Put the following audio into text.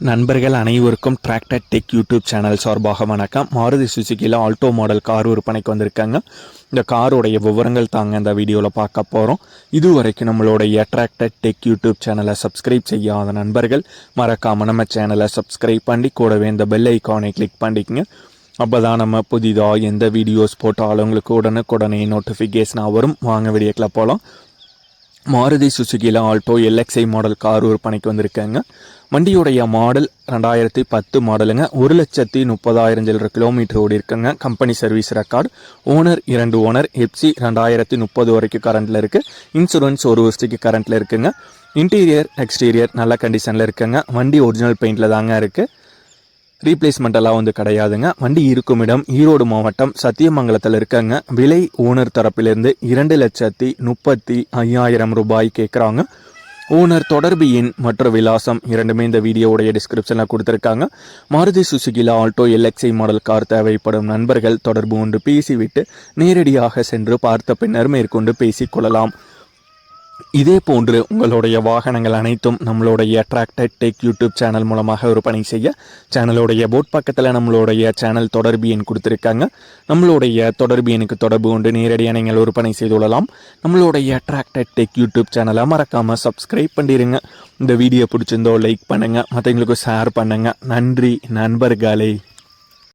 நண்பர்கள் அனைவருக்கும் tractor tech YouTube channel சார்பாக வணக்கம். மாருதி சுசுகியில் ஆல்டோ மாடல் கார் விற்பனைக்கு வந்திருக்காங்க. இந்த காரோடைய விவரங்கள் தாங்க இந்த வீடியோவில் பார்க்க போகிறோம் இதுவரைக்கும் நம்மளுடைய டிராக்டர் டெக் யூடியூப் சேனலை சப்ஸ்கிரைப் செய்யாத நண்பர்கள் மறக்காமல் நம்ம சேனலை சப்ஸ்கிரைப் பண்ணி கூடவே இந்த பெல் ஐக்கானை கிளிக் பண்ணிக்கங்க. அப்போ தான் நம்ம புதிதாக எந்த வீடியோஸ் போட்டாலும் உங்களுக்கு உடனுக்குடனே நோட்டிஃபிகேஷனாக வரும். வாங்க வீடியோக்கில் போகலாம் மாருதி சுசுகியில் ஆல்டோ எல்எக்ஸ்ஐ மாடல் கார் விற்பனைக்கு வந்திருக்காங்க. வண்டியுடைய மாடல் ரெண்டாயிரத்தி பத்து மாடலுங்க ஒரு லட்சத்தி முப்பதாயிரம் சில்லற கிலோமீட்டர் ஓடி இருக்குங்க. கம்பெனி சர்வீஸ் ரெக்கார்டு ஓனர் இரண்டு ஓனர் எப்சி ரெண்டாயிரத்தி முப்பது வரைக்கும் கரண்ட்டில் இருக்குது இன்சூரன்ஸ் ஒரு வருஷத்துக்கு கரண்ட்டில் இருக்குங்க. இன்டீரியர் எக்ஸ்டீரியர் நல்ல கண்டிஷனில் இருக்குங்க. வண்டி ஒரிஜினல் பெயிண்டில் தாங்க இருக்குது ரீப்ளேஸ்மெண்ட் எல்லாம் வந்து கிடையாதுங்க. வண்டி இருக்கும் இடம் ஈரோடு மாவட்டம் சத்தியமங்கலத்தில் இருக்கங்க. விலை ஓனர் தரப்பிலிருந்து இரண்டு லட்சத்தி முப்பத்தி ஐயாயிரம் ரூபாய் கேட்குறாங்க ஓனர் தொடர்பு எண் மற்றும் விலாசம் இரண்டுமே இந்த வீடியோவுடைய டிஸ்கிரிப்ஷனில் கொடுத்துருக்காங்க. மாருதி சுசுகிலா ஆல்டோ எல்எக்ஸ்ஐ மாடல் கார் தேவைப்படும் நண்பர்கள் தொடர்பு ஒன்று பேசிவிட்டு நேரடியாக சென்று பார்த்த பின்னர் மேற்கொண்டு பேசிக்கொள்ளலாம் இதே போன்று உங்களுடைய வாகனங்கள் அனைத்தும் நம்மளுடைய டிராக்டர் டெக் யூடியூப் சேனல் மூலமாக விற்பனை செய்ய சேனலுடைய போட் பக்கத்தில் நம்மளுடைய சேனல் தொடர்பு எண் கொடுத்துருக்காங்க. நம்மளுடைய தொடர்பு எண்ணுக்கு தொடர்பு கொண்டு நேரடியாக நீங்கள் விற்பனை செய்து கொள்ளலாம். நம்மளுடைய டிராக்டர் டெக் யூடியூப் சேனலை மறக்காமல் சப்ஸ்கிரைப் பண்ணிடுங்க இந்த வீடியோ பிடிச்சிருந்தோ லைக் பண்ணுங்கள் மற்றவங்களுக்கு ஷேர் பண்ணுங்கள் நன்றி நண்பர்களே.